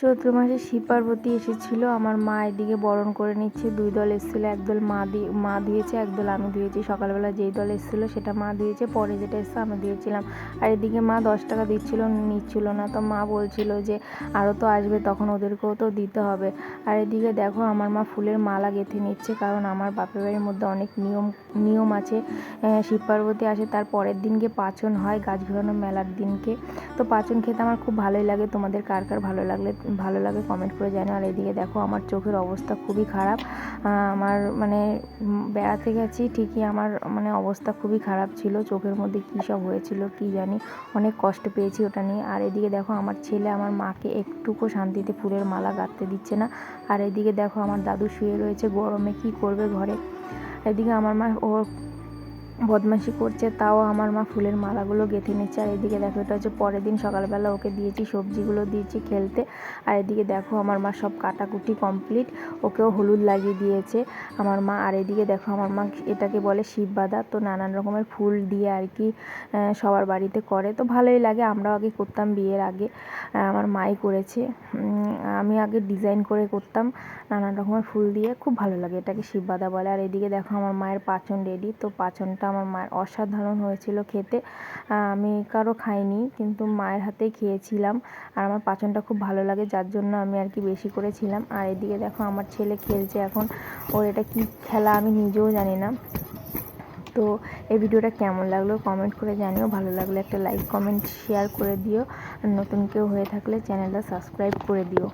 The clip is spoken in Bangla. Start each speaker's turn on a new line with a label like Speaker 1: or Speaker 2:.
Speaker 1: চৈত্র মাসে শিব পার্বতী এসেছিল। আমার মা এদিকে বরণ করে নিচ্ছে। দুই দল এসেছিল একদল মা দিয়ে মা দিয়েছে একদল আমি দিয়েছি। সকালবেলা যেই দল এসেছিল সেটা মা দিয়েছে, পরে যেটা এসছে আমি দিয়েছিলাম। আর এদিকে মা দশ টাকা দিচ্ছিল, নিচ্ছিল না। তো মা বলছিল যে আরও তো আসবে, তখন ওদেরকেও তো দিতে হবে। আর এদিকে দেখো আমার মা ফুলের মালা গেঁথে নিচ্ছে, কারণ আমার বাপের বাড়ির মধ্যে অনেক নিয়ম নিয়ম আছে। শিব পার্বতী আসে, তার পরের দিনকে পাচন হয়, গাছ ঘোরানো মেলার দিনকে। তো পাচন খেতে আমার খুব ভালোই লাগে। তোমাদের কার কার ভালো লাগলে ভালো লাগে কমেন্ট করে জানো আর এদিকে দেখো, আমার চোখের অবস্থা খুবই খারাপ। আমার মানে বেড়াতে গেছি, ঠিকই আমার মানে অবস্থা খুবই খারাপ ছিল। চোখের মধ্যে কী সব হয়েছিল কি জানি, অনেক কষ্ট পেয়েছি ওটা নিয়ে। আর এদিকে দেখো, আমার ছেলে আমার মাকে একটুকু শান্তিতে ফুলের মালা গাঁথতে দিচ্ছে না। আর এদিকে দেখো, আমার দাদু শুয়ে রয়েছে, গরমে কি করবে ঘরে? এদিকে আমার মা ও বদমাশি করছে, তাও আমার মা ফুলের মালাগুলো গেঁথে নিচ্ছে। আর এদিকে দেখো, এটা হচ্ছে পরের দিন, সকালবেলা ওকে দিয়েছি, সবজিগুলো দিয়েছি খেলতে। আর এদিকে দেখো, আমার মা সব কাটাকুটি কমপ্লিট ওকেও হলুদ লাগিয়ে দিয়েছে আমার মা। আর এদিকে দেখো, আমার মা এটাকে বলে শিববাদা তো নানান রকমের ফুল দিয়ে আর কি সবার বাড়িতে করে। তো ভালোই লাগে, আমরাও আগে করতাম বিয়ের আগে আমার মাই করেছে। আমি আগে ডিজাইন করে করতাম নানান রকমের ফুল দিয়ে। খুব ভালো লাগে এটাকে শিব শিববাদা বলে। আর এদিকে দেখো, আমার মায়ের পাচন রেডি তো পাচনটা আমার মায়ের অসাধারণ হয়েছিল খেতে। আমি কারও খাইনি, কিন্তু মায়ের হাতেই খেয়েছিলাম। আর আমার পাচনটা খুব ভালো লাগে, যার জন্য আমি আর কি বেশি করেছিলাম। আর এদিকে দেখো, আমার ছেলে খেলছে এখন। ওর এটা কি খেলা আমি নিজেও জানি না। তো এই ভিডিওটা কেমন লাগল কমেন্ট করে জানিও। ভালো লাগলে একটা লাইক, কমেন্ট, শেয়ার করে দিও। নতুন কেউ হয়ে থাকলে চ্যানেলটা সাবস্ক্রাইব করে দিও।